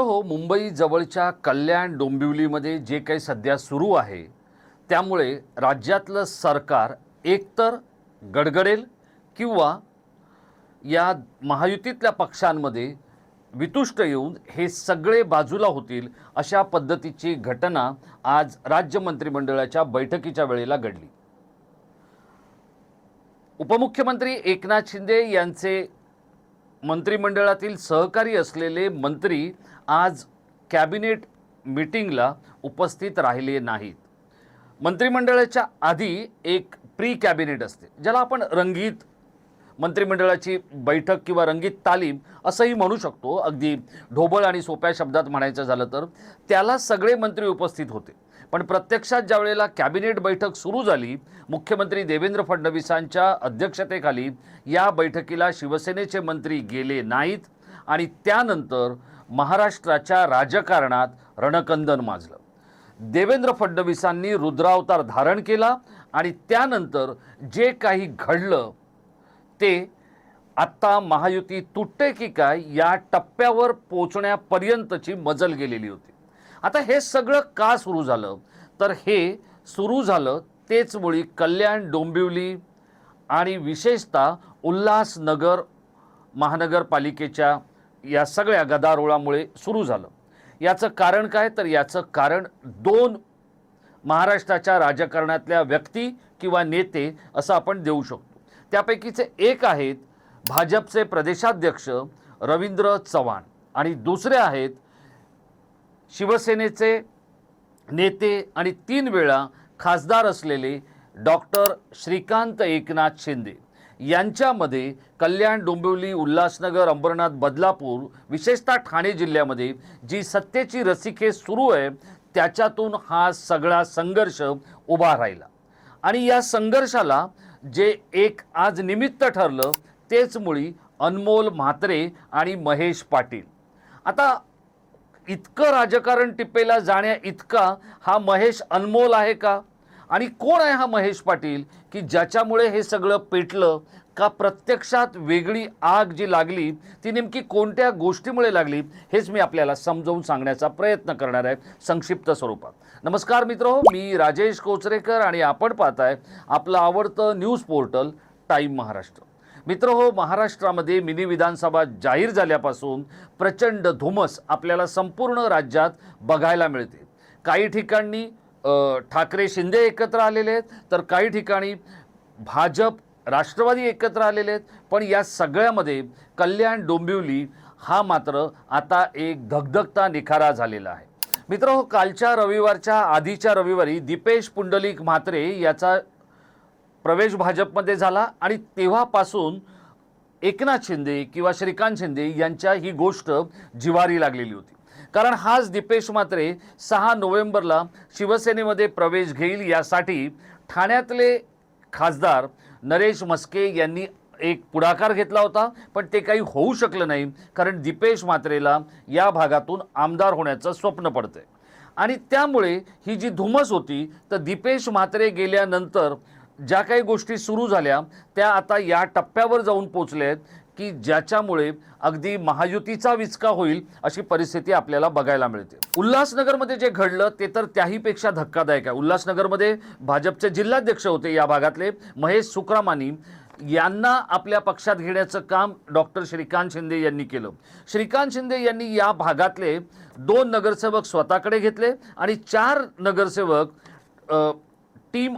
हो मुंबई जवळच्या कल्याण डोंबिवलीमध्ये जे काही सध्या सुरू आहे त्यामुळे राज्यातलं सरकार एकतर गडगडेल किंवा या महायुतीतल्या पक्षांमध्ये वितुष्ट येऊन हे सगळे बाजूला होतील अशा पद्धतीची घटना आज राज्य मंत्रिमंडळाच्या बैठकीच्या वेळेला घडली. उपमुख्यमंत्री एकनाथ शिंदे यांचे मंत्रिमंडळातील सहकारी असलेले मंत्री आज कॅबिनेट मीटिंगला उपस्थित राहिले नाहीत. मंत्रिमंडळाच्या आधी एक प्री कॅबिनेट असते ज्याला आपण रंगीत मंत्रिमंडळाची बैठक किंवा रंगीत तालीम असंही म्हणू शकतो. अगदी ढोबळ आणि सोप्या शब्दात म्हणायचं झालं तर त्याला सगळे मंत्री उपस्थित होते. पण प्रत्यक्षात ज्या वेळेला कॅबिनेट बैठक सुरू झाली मुख्यमंत्री देवेंद्र फडणवीसांच्या अध्यक्षतेखाली या बैठकीला शिवसेनेचे मंत्री गेले नाहीत आणि त्यानंतर महाराष्ट्राच्या राजकारणात रणकंदन माजलं. देवेंद्र फडणवीसांनी रुद्रावतार धारण केला आणि त्यानंतर जे काही घडलं ते आत्ता महायुती तुटते की काय या टप्प्यावर पोचण्यापर्यंतची मजल गेलेली होती. आता हे सगळं का सुरू झालं? तर हे सुरू झालं तेच मुळी कल्याण डोंबिवली आणि विशेषतः उल्हासनगर महानगरपालिकेच्या या सगळ्या गदारोळामुळे सुरू झालं. याचं कारण काय? तर याचं कारण दोन महाराष्ट्राच्या राजकारणातल्या व्यक्ती किंवा नेते असं आपण देऊ शकतो. त्यापैकीचे एक आहेत भाजपचे प्रदेशाध्यक्ष रवींद्र चव्हाण आणि दुसरे आहेत शिवसेनेचे नेते आणि तीन वेळा खासदार असलेले डॉक्टर श्रीकांत एकनाथ शिंदे. यांच्यामध्ये कल्याण डोंबिवली उल्हासनगर अंबरनाथ बदलापूर विशेषतः ठाणे जिल्ह्यामध्ये जी सत्तेची रसिके सुरू आहे त्याच्यातून हा सगळा संघर्ष उभा राहिला. आणि या संघर्षाला जे एक आज निमित्त ठरलं तेच मुळी अनमोल म्हात्रे आणि महेश पाटील. आता इतकं राजकारण टिपेला जाण्या इतका हा महेश अनमोल आहे का? आणि कोण आहे हा महेश पाटील? की ज्याच्यामुळे हे सगळं पेटलं का प्रत्यक्षात वेगळी आग जी लागली ती नेमकी कोणत्या गोष्टीमुळे लागली हेच मी आपल्याला समजावून सांगण्याचा प्रयत्न करणार आहे संक्षिप्त स्वरूपात. नमस्कार मित्र मी राजेश कोचरेकर आणि आपण पाहताय आपलं आवडतं न्यूज पोर्टल टाईम महाराष्ट्र. मित्र हो महाराष्ट्रामध्ये मिनी विधानसभा जाहीर झाल्यापासून प्रचंड धुमस आपल्याला संपूर्ण राज्यात बघायला मिळते. काही ठिकाणी ठाकरे शिंदे एकत्र आलेले आहेत तर काही ठिकाणी भाजप राष्ट्रवादी एकत्र आलेले आहेत पण या सगळ्यामध्ये कल्याण डोंबिवली हा मात्र आता एक धगधगता निखारा झालेला आहे. मित्र हो कालच्या रविवारच्या आधीच्या रविवारी दीपेश पुंडलिक म्हात्रे याचा प्रवेश भाजपमध्ये झाला आणि तेव्हापासून एकनाथ शिंदे किंवा श्रीकांत शिंदे यांच्या ही गोष्ट जिवारी लागलेली होती. कारण हाच दीपेश मात्रे सहा नोव्हेंबरला शिवसेनेमध्ये प्रवेश घेईल यासाठी ठाण्यातले खासदार नरेश मस्के यांनी एक पुढाकार घेतला होता पण ते काही होऊ शकलं नाही कारण दीपेश मात्रेला या भागातून आमदार होण्याचं स्वप्न पडतंय. आणि त्यामुळे ही जी धुमस होती तर दीपेश म्हात्रे गेल्यानंतर ज्या काही गोष्टी सुरू झाल्या त्या आता या टप्प्यावर जाऊन पोचल्या आहेत. की ज्याच्यामुळे अगदी महायुतीचा विचका होईल अशी परिस्थिती आपल्याला बघायला मिळते. उल्हासनगरमध्ये जे घडलं ते तर त्याहीपेक्षा धक्कादायक आहे. उल्हासनगरमध्ये भाजपचे जिल्हाध्यक्ष होते या भागातले महेश सुक्रामानी यांना आपल्या पक्षात घेण्याचं काम डॉक्टर श्रीकांत शिंदे यांनी केलं. श्रीकांत शिंदे यांनी या भागातले दोन नगरसेवक स्वतःकडे घेतले आणि चार नगरसेवक टीम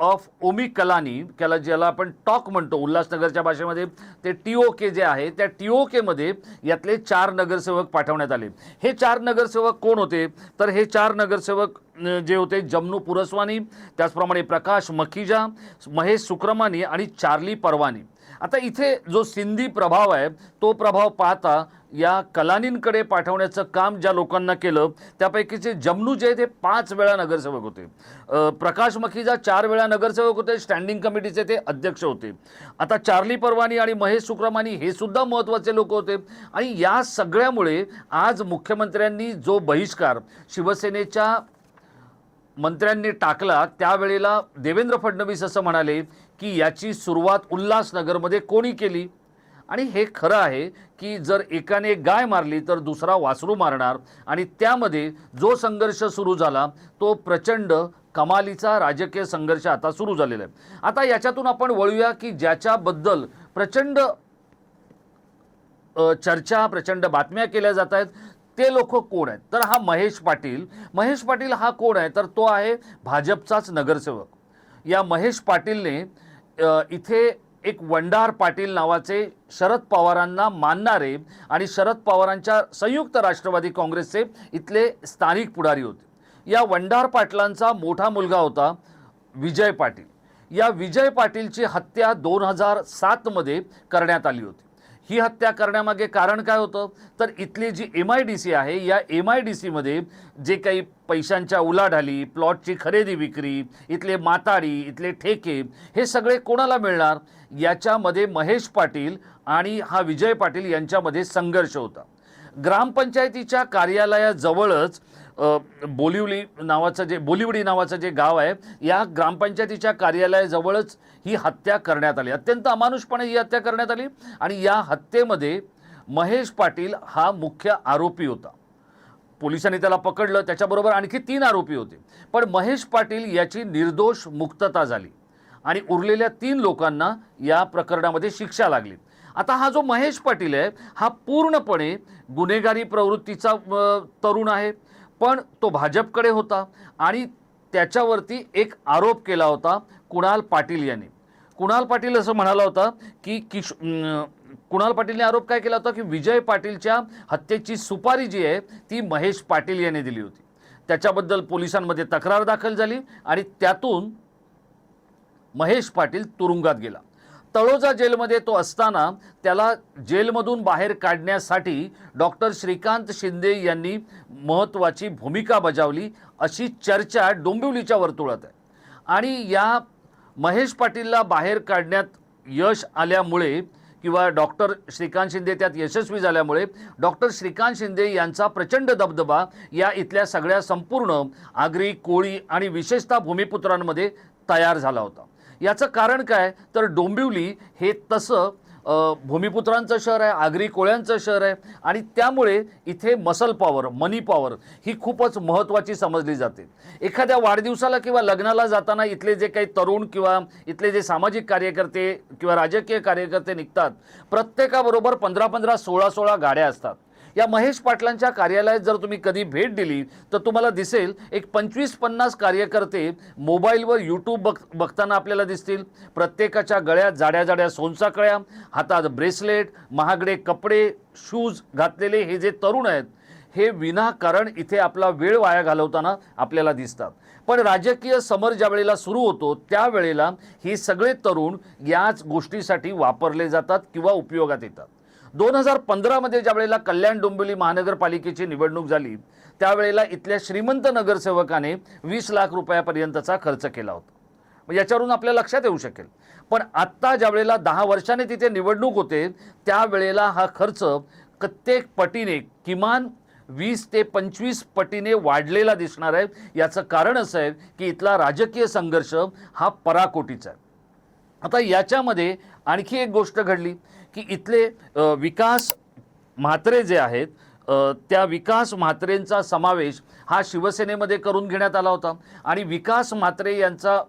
ऑफ ओमी कलानी त्याला ज्याला आपण टॉक म्हणतो उल्हासनगरच्या भाषेमध्ये ते टी ओ के जे आहे त्या टी ओ केमध्ये यातले चार नगरसेवक पाठवण्यात आले. हे चार नगरसेवक कोण होते? तर हे चार नगरसेवक जे होते जमनू पुरस्वानी त्याचप्रमाणे प्रकाश मखिजा महेश सुक्रमानी आणि चार्ली परवानी. आता इथे जो सिंधी प्रभाव आहे तो प्रभाव पाहता या कलानींकडे पाठवण्याचं काम ज्या लोकांना केलं त्यापैकीचे जमनू जे आहेत हे पाच वेळा नगरसेवक होते. प्रकाश मखीजा चार वेळा नगरसेवक होते स्टँडिंग कमिटीचे ते अध्यक्ष होते. आता चार्ली परवानी आणि महेश सुक्रमानी हे सुद्धा महत्त्वाचे लोक होते. आणि या सगळ्यामुळे आज मुख्यमंत्र्यांनी जो बहिष्कार शिवसेनेच्या मंत्र्यांनी टाकला त्यावेळेला देवेंद्र फडणवीस असं म्हणाले की याची सुरुवात उल्हासनगरमध्ये कोणी केली? आणि हे खरं आहे की जर एकाने गाय मारली तर दुसरा वासरू मारणार. आणि त्यामध्ये जो संघर्ष सुरू झाला तो प्रचंड कमालीचा राजकीय संघर्ष आता सुरू झालेला आहे. आता याच्यातून आपण वळूया की ज्याच्याबद्दल प्रचंड चर्चा प्रचंड बातम्या केल्या जात आहेत. ते लोक कोण आहेत? तर हा महेश पाटील. महेश पाटील हा कोण आहे? तर तो आहे भाजपचाच नगरसेवक. या महेश पाटीलने इथे एक वंडार पाटील नावाचे शरद पवारांना मानणारे आणि शरद पवारांच्या संयुक्त राष्ट्रवादी काँग्रेसचे इथले स्थानिक पुढारी होते. या वंडार पाटलांचा मोठा मुलगा होता विजय पाटील. या विजय पाटीलची हत्या दोन हजार सातमध्ये करण्यात आली होती. ही हत्या करण्यामागे कारण काय होतं? तर इथली जी एम आय डी सी आहे या एम आय डी सीमध्ये जे काही पैशांच्या उलाढाली प्लॉटची खरेदी विक्री इथले माताडी इथले ठेके हे सगळे कोणाला मिळणार? याच्यामध्ये महेश पाटील आणि हा विजय पाटील यांच्यामध्ये संघर्ष होता. ग्रामपंचायतीच्या कार्यालयाजवळच बोलिवली नावाचं जे बोलिवडी नावाचं जे गाव आहे या ग्रामपंचायतीच्या कार्यालयाजवळच ही हत्या करण्यात आली. अत्यंत अमानुषपणे ही हत्या करण्यात आली आणि या हत्येमध्ये महेश पाटील हा मुख्य आरोपी होता. पोलिसांनी त्याला पकडलं त्याच्याबरोबर आणखी तीन आरोपी होते. पण महेश पाटील याची निर्दोष मुक्तता झाली आणि उरलेल्या तीन लोकांना या प्रकरणामध्ये शिक्षा लागली. आता हा जो महेश पाटील आहे हा पूर्णपणे गुन्हेगारी प्रवृत्तीचा तरुण आहे. पण तो भाजपकडे होता आणि त्याच्यावरती एक आरोप केला होता कुणाल पाटील यांनी. कुणाल पाटील असं म्हणाला होता की किश कुणाल पाटीलने आरोप काय केला होता की विजय पाटीलच्या हत्येची सुपारी जी आहे ती महेश पाटील यांनी दिली होती. त्याच्याबद्दल पोलिसांमध्ये तक्रार दाखल झाली आणि त्यातून महेश पाटील तुरुंगात गेला. तळोजा जेलमध्ये तो असताना त्याला जेलमधून बाहेर काढण्यासाठी डॉक्टर श्रीकांत शिंदे यांनी महत्त्वाची भूमिका बजावली अशी चर्चा डोंबिवलीच्या वर्तुळात आहे. आणि या महेश पाटीलला बाहेर काढण्यात यश आल्यामुळे किंवा डॉक्टर श्रीकांत शिंदे त्यात यशस्वी झाल्यामुळे डॉक्टर श्रीकांत शिंदे यांचा प्रचंड दबदबा या इथल्या सगळ्या संपूर्ण आगरी कोळी आणि विशेषतः भूमिपुत्रांमध्ये तयार झाला होता. याचं कारण काय? तर डोंबिवली हे तसं भूमिपुत्रांचं शहर आहे आगरी कोळ्यांचं शहर आहे आणि त्यामुळे इथे मसल पॉवर मनी पॉवर ही खूपच महत्त्वाची समजली जाते. एखाद्या वाढदिवसाला किंवा लग्नाला जाताना इथले जे काही तरुण किंवा इथले जे सामाजिक कार्यकर्ते किंवा राजकीय कार्यकर्ते निघतात प्रत्येकाबरोबर पंधरा पंधरा सोळा सोळा गाड्या असतात. या महेश पाटलांच्या कार्यालयात जर तुम्ही कधी भेट दिली तर तुम्हाला दिसेल एक पंचवीस पन्नास कार्यकर्ते मोबाईलवर यूट्यूब बघ बघताना आपल्याला दिसतील. प्रत्येकाच्या गळ्यात जाड्या जाड्या सोनसाकळ्या हातात ब्रेसलेट महागडे कपडे शूज घातलेले हे जे तरुण आहेत हे विनाकारण इथे आपला वेळ वाया घालवताना आपल्याला दिसतात. पण राजकीय समर ज्या वेळेला सुरू होतो त्यावेळेला हे सगळे तरुण याच गोष्टीसाठी वापरले जातात किंवा उपयोगात येतात. दोन हजार पंधरामध्ये ज्या वेळेला कल्याण डोंबिवली महानगरपालिकेची निवडणूक झाली त्यावेळेला इथल्या श्रीमंत नगरसेवकाने वीस लाख रुपयापर्यंतचा खर्च केला होता. याच्यावरून आपल्या लक्षात येऊ शकेल. पण आत्ता ज्या वेळेला दहा वर्षाने तिथे निवडणूक होते त्यावेळेला हा खर्च कित्येक पटीने किमान वीस ते पंचवीस पटीने वाढलेला दिसणार आहे. याचं कारण असं आहे की इथला राजकीय संघर्ष हा पराकोटीचा आहे. आता याच्यामध्ये आणखी एक गोष्ट घडली. की इथले विकास म्हात्रे जे आहेत त्या विकास म्हात्रेंचा समावेश हा शिवसेनेमध्ये करून घेण्यात आला होता. आणि विकास म्हात्रे यांचा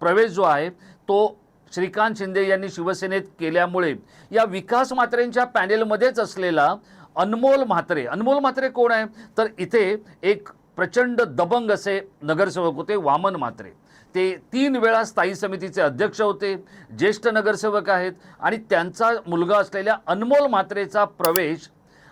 प्रवेश जो आहे तो श्रीकांत शिंदे यांनी शिवसेनेत केल्यामुळे या विकास म्हात्रेंच्या पॅनेलमध्येच असलेला अनमोल म्हात्रे अनमोल म्हात्रे कोण आहे? तर इथे एक प्रचंड दबंग असे नगरसेवक होते वामन म्हात्रे. ते तीन वेळा स्थायी समितीचे अध्यक्ष होते ज्येष्ठ नगरसेवक आहेत आणि त्यांचा मुलगा असलेल्या अनमोल म्हात्रेचा प्रवेश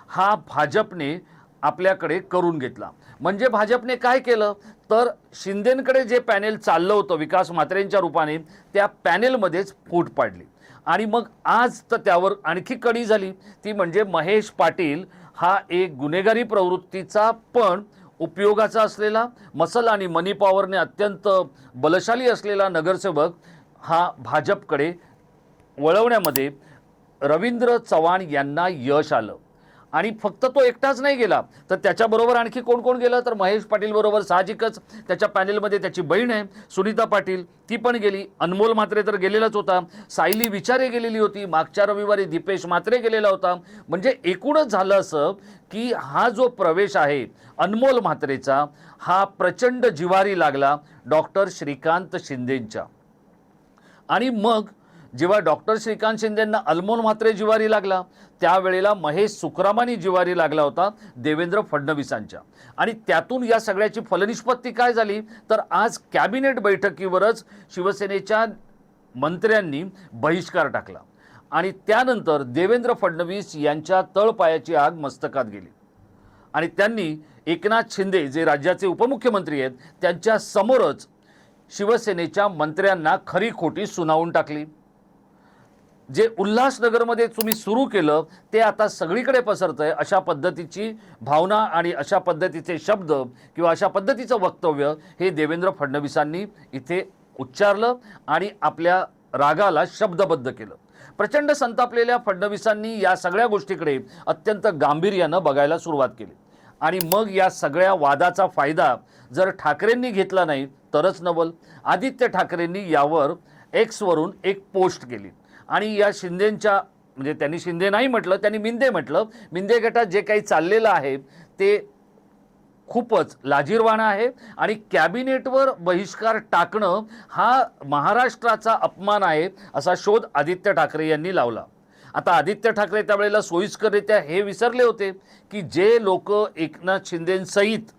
हा भाजपने आपल्याकडे करून घेतला. म्हणजे भाजपने काय केलं? तर शिंदेंकडे जे पॅनेल चाललं होतं विकास म्हात्रेंच्या रूपाने त्या पॅनेलमध्येच फूट पाडली. आणि मग आज तर त्यावर आणखी कडी झाली. ती म्हणजे महेश पाटील हा एक गुन्हेगारी प्रवृत्तीचा पण उपयोगाचा असलेला मसल आणि मनी पॉवरने अत्यंत बलशाली असलेला नगरसेवक हा भाजपकडे वळवण्यामध्ये रवींद्र चव्हाण यांना यश आलं. आणि फक्त तो एकटाच नाही गेला तर त्याच्याबरोबर आणखी कोण कोण गेलं? तर महेश पाटील बरोबर साहजिकच त्याच्या पॅनेलमध्ये त्याची बहीण आहे सुनीता पाटील. ती पण गेली. अनमोल म्हात्रे तर गेलेलाच होता. सायली विचारे गेलेली होती. मागच्या रविवारी दीपेश म्हात्रे गेलेला होता. म्हणजे एकूणच झालं असं की हा जो प्रवेश आहे अनमोल म्हात्रेचा हा प्रचंड जिवारी लागला डॉक्टर श्रीकांत शिंदेंच्या. आणि मग जेव्हा डॉक्टर श्रीकांत शिंदेंना अल्मोन म्हात्रे जिवारी लागला त्यावेळेला महेश सुखरामानी जिवारी लागला होता देवेंद्र फडणवीसांच्या. आणि त्यातून या सगळ्याची फलनिष्पत्ती काय झाली? तर आज कॅबिनेट बैठकीवरच शिवसेनेच्या मंत्र्यांनी बहिष्कार टाकला. आणि त्यानंतर देवेंद्र फडणवीस यांच्या तळपायाची आग मस्तकात गेली. आणि त्यांनी एकनाथ शिंदे जे राज्याचे उपमुख्यमंत्री आहेत त्यांच्या समोरच शिवसेनेच्या मंत्र्यांना खरी खोटी सुनावून टाकली. जे उल्हासनगरमध्ये तुम्ही सुरू केलं ते आता सगळीकडे पसरतं आहे अशा पद्धतीची भावना आणि अशा पद्धतीचे शब्द किंवा अशा पद्धतीचं वक्तव्य हे देवेंद्र फडणवीसांनी इथे उच्चारलं आणि आपल्या रागाला शब्दबद्ध केलं. प्रचंड संतापलेल्या फडणवीसांनी या सगळ्या गोष्टीकडे अत्यंत गांभीर्यानं बघायला सुरुवात केली. आणि मग या सगळ्या वादाचा फायदा जर ठाकरेंनी घेतला नाही तरच नवल. आदित्य ठाकरेंनी यावर एक्सवरून एक पोस्ट केली. आणि या शिंदेंच्या म्हणजे त्यांनी शिंदे नाही म्हटलं त्यांनी मिंदे म्हटलं. मिंदे गटात जे काही चाललेलं आहे ते खूपच लाजीरवाणं आहे आणि कॅबिनेटवर बहिष्कार टाकणं हा महाराष्ट्राचा अपमान आहे असा शोध आदित्य ठाकरे यांनी लावला. आता आदित्य ठाकरे त्यावेळेला सोयीस्कररित्या हे विसरले होते की जे लोक एकनाथ शिंदेसहित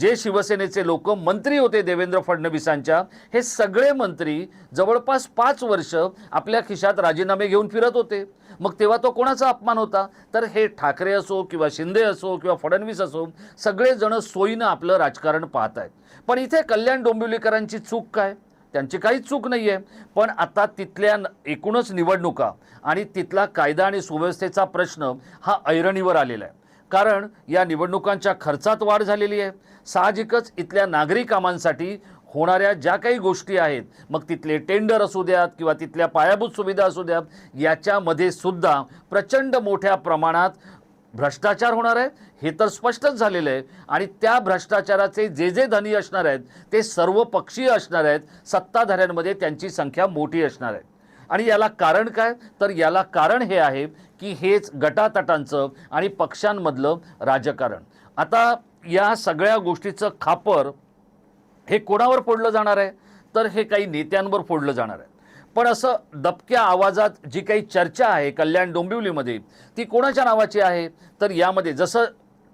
जे शिवसेनेचे लोक मंत्री होते देवेंद्र फडणवीसांच्या हे सगळे मंत्री जवळपास पाच वर्ष आपल्या खिशात राजीनामे घेऊन फिरत होते. मग तेव्हा तो कोणाचा अपमान होता? तर हे ठाकरे असो किंवा शिंदे असो किंवा फडणवीस असो सगळेजण सोयीनं आपलं राजकारण पाहत आहेत. पण इथे कल्याण डोंबिवलीकरांची चूक काय? त्यांची काहीच चूक नाही आहे पण आता तिथल्या एकूणच निवडणुका आणि तिथला कायदा आणि सुव्यवस्थेचा प्रश्न हा ऐरणीवर आलेला आहे. कारण या निवडणुकांच्या खर्चात वाढ झालेली आहे. साहजिकच इथल्या नागरी कामांसाठी होणाऱ्या ज्या काही गोष्टी आहेत मग तिथले टेंडर असू द्यात किंवा तिथल्या पायाभूत सुविधा असू द्यात याच्यामध्ये सुद्धा प्रचंड मोठ्या प्रमाणात भ्रष्टाचार होणार आहे. हे तर स्पष्टच झालेलं आहे. आणि त्या भ्रष्टाचाराचे जे जे धनी असणार आहेत ते सर्व पक्षीय असणार आहेत. सत्ताधाऱ्यांमध्ये त्यांची संख्या मोठी असणार आहे. आणि याला कारण काय? तर याला कारण हे आहे की हेच गटातटांचं आणि पक्षांमधलं राजकारण. आता या सगळ्या गोष्टीचं खापर हे कोणावर फोडलं जाणार आहे? तर हे काही नेत्यांवर फोडलं जाणार आहे. पण असं दबक्या आवाजात जी काही चर्चा आहे कल्याण डोंबिवलीमध्ये ती कोणाच्या नावाची आहे? तर यामध्ये जसं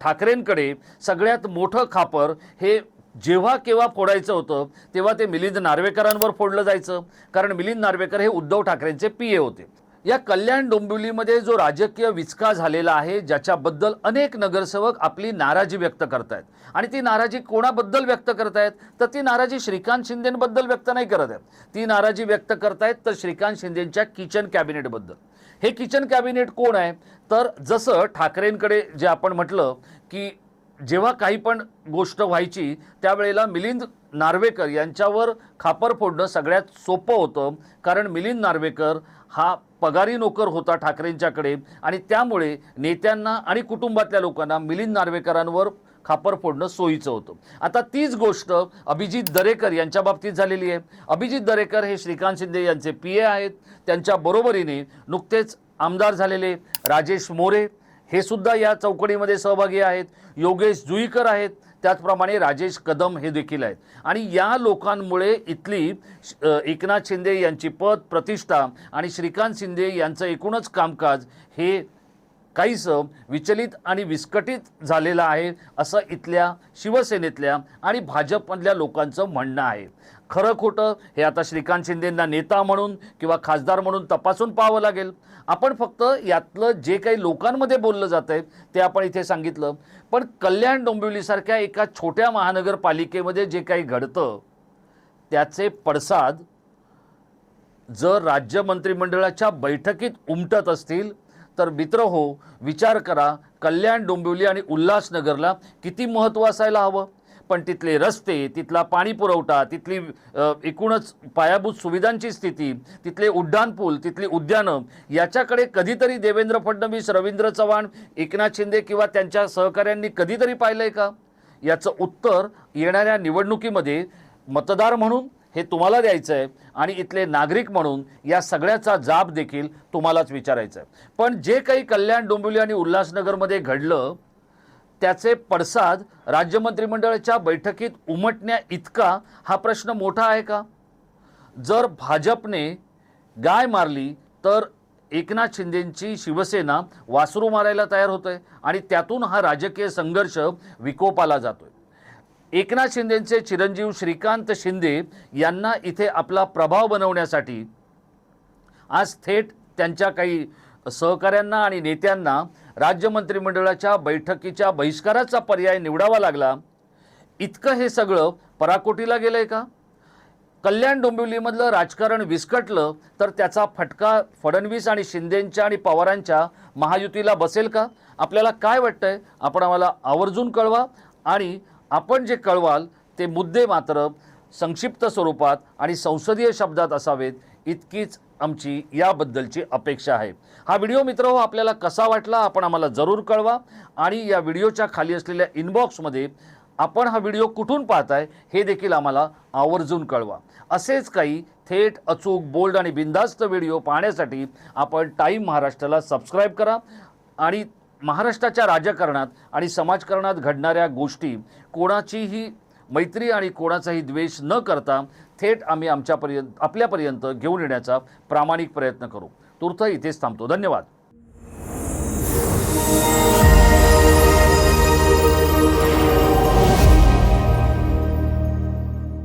ठाकरेंकडे सगळ्यात मोठं खापर हे जेव्हा केव्हा फोडायचं होतं तेव्हा ते मिलिंद नार्वेकरांवर फोडलं जायचं. कारण मिलिंद नार्वेकर हे उद्धव ठाकरेंचे पी ए होते. या कल्याण डोंबिवलीमध्ये जो राजकीय विचका झालेला आहे ज्याच्याबद्दल अनेक नगरसेवक आपली नाराजी व्यक्त करतायत. आणि ती नाराजी कोणाबद्दल व्यक्त करतायत? तर ती नाराजी श्रीकांत शिंदेबद्दल व्यक्त नाही करत आहेत. ती नाराजी व्यक्त करतायत तर श्रीकांत शिंदेंच्या किचन कॅबिनेटबद्दल. हे किचन कॅबिनेट कोण आहे? तर जसं ठाकरेंकडे जे आपण म्हटलं की जेव्हा काही पण गोष्ट व्हायची त्यावेळेला मिलिंद नार्वेकर यांच्यावर खापर फोडणं सगळ्यात सोपं होतं. कारण मिलिंद नार्वेकर हा पगारी नोकर होता ठाकरेंच्याकडे आणि त्यामुळे नेत्यांना आणि कुटुंबातल्या लोकांना मिलिंद नार्वेकरांवर खापर फोडणं सोयीचं होतं. आता तीच गोष्ट अभिजित दरेकर यांच्या बाबतीत झालेली आहे. अभिजित दरेकर हे श्रीकांत शिंदे यांचे पी ए आहेत. त्यांच्या बरोबरीने नुकतेच आमदार झालेले राजेश मोरे हे सुद्धा या चौकडीमध्ये सहभागी आहेत. योगेश जुईकर आहेत. त्याचप्रमाणे राजेश कदम हे देखील आहेत. आणि या लोकांमुळे इथली एकनाथ शिंदे यांची पद प्रतिष्ठा आणि श्रीकांत शिंदे यांचं एकूणच कामकाज हे काहीसं विचलित आणि विस्कटित झालेलं आहे असं इथल्या शिवसेनेतल्या आणि भाजपमधल्या लोकांचं म्हणणं आहे. खरं खोटं हे आता श्रीकांत शिंदेंना नेता म्हणून किंवा खासदार म्हणून तपासून पाहावं लागेल. आपण फक्त यातलं जे काही लोकांमध्ये बोललं जातं आहे ते आपण इथे सांगितलं. पण कल्याण डोंबिवलीसारख्या एका छोट्या महानगरपालिकेमध्ये जे काही घडतं त्याचे पडसाद जर राज्य मंत्रिमंडळाच्या बैठकीत उमटत असतील तर मित्र हो विचार करा कल्याण डोंबिवली आणि उल्हासनगरला किती महत्त्व असायला हवं? पण तिथले रस्ते तिथला पाणी पुरवठा तिथली एकूणच पायाभूत सुविधांची स्थिती तिथले उड्डाणपूल तिथली उद्यानं याच्याकडे कधीतरी देवेंद्र फडणवीस रवींद्र चव्हाण एकनाथ शिंदे किंवा त्यांच्या सहकाऱ्यांनी कधीतरी पाहिलं आहे का? याचं उत्तर येणाऱ्या निवडणुकीमध्ये मतदार म्हणून हे तुम्हाला द्यायचं आहे आणि इथले नागरिक म्हणून या सगळ्याचा जाब देखील तुम्हालाच विचारायचा आहे पण जे काही कल्याण डोंबिवली आणि उल्हासनगरमध्ये घडलं त्याचे पडसाद राज्य मंत्रिमंडळाच्या बैठकीत उमटण्या इतका हा प्रश्न मोठा आहे का? जर भाजपने गाय मारली तर एकनाथ शिंदेंची शिवसेना वासरू मारायला तयार होतोय आणि त्यातून हा राजकीय संघर्ष विकोपाला जातोय. एकनाथ शिंदेंचे चिरंजीव श्रीकांत शिंदे यांना इथे आपला प्रभाव बनवण्यासाठी आज थेट त्यांच्या काही सहकाऱ्यांना आणि नेत्यांना राज्य मंत्रिमंडळाच्या बैठकीच्या बहिष्काराचा पर्याय निवडावा लागला. इतकं हे सगळं पराकोटीला गेलं आहे का? कल्याण डोंबिवलीमधलं राजकारण विस्कटलं तर त्याचा फटका फडणवीस आणि शिंदेंच्या आणि पवारांच्या महायुतीला बसेल का? आपल्याला काय वाटतंय? आपण आम्हाला आवर्जून कळवा. आणि आपण जे कळवाल ते मुद्दे मात्र संक्षिप्त स्वरूपात आणि संसदीय शब्दात असावेत इतकीच आमची याबद्दलची अपेक्षा आहे. हा व्हिडिओ मित्र हो आपल्याला कसा वाटला आपण आम्हाला जरूर कळवा आणि या व्हिडिओच्या खाली असलेल्या इनबॉक्समध्ये आपण हा व्हिडिओ कुठून पाहताय हे देखील आम्हाला आवर्जून कळवा. असेच काही थेट अचूक बोल्ड आणि बिंदास्त व्हिडिओ पाहण्यासाठी आपण टाईम महाराष्ट्राला सबस्क्राईब करा आणि महाराष्ट्राच्या राजकारणात आणि समाजकारणात घडणाऱ्या गोष्टी कोणाचीही मैत्री आणि कोणाचाही द्वेष न करता थेट आम्ही आमच्यापर्यंत आपल्यापर्यंत घेऊन येण्याचा प्रामाणिक प्रयत्न करू. तूर्त इथेच थांबतो. धन्यवाद.